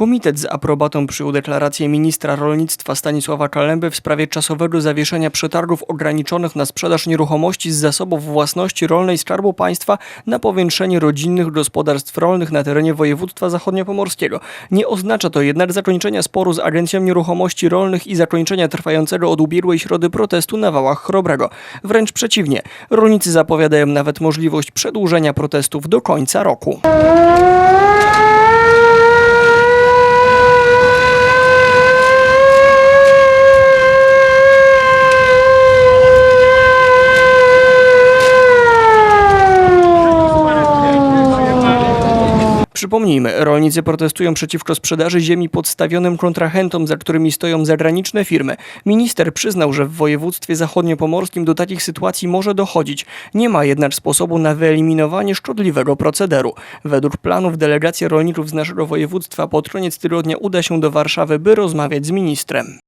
Komitet z aprobatą przyjął deklarację ministra rolnictwa Stanisława Kalemby w sprawie czasowego zawieszenia przetargów ograniczonych na sprzedaż nieruchomości z zasobów własności rolnej Skarbu Państwa na powiększenie rodzinnych gospodarstw rolnych na terenie województwa zachodniopomorskiego. Nie oznacza to jednak zakończenia sporu z Agencją Nieruchomości Rolnych i zakończenia trwającego od ubiegłej środy protestu na wałach Chrobrego. Wręcz przeciwnie, rolnicy zapowiadają nawet możliwość przedłużenia protestów do końca roku. Przypomnijmy, rolnicy protestują przeciwko sprzedaży ziemi podstawionym kontrahentom, za którymi stoją zagraniczne firmy. Minister przyznał, że w województwie zachodniopomorskim do takich sytuacji może dochodzić. Nie ma jednak sposobu na wyeliminowanie szkodliwego procederu. Według planów delegacja rolników z naszego województwa pod koniec tygodnia uda się do Warszawy, by rozmawiać z ministrem.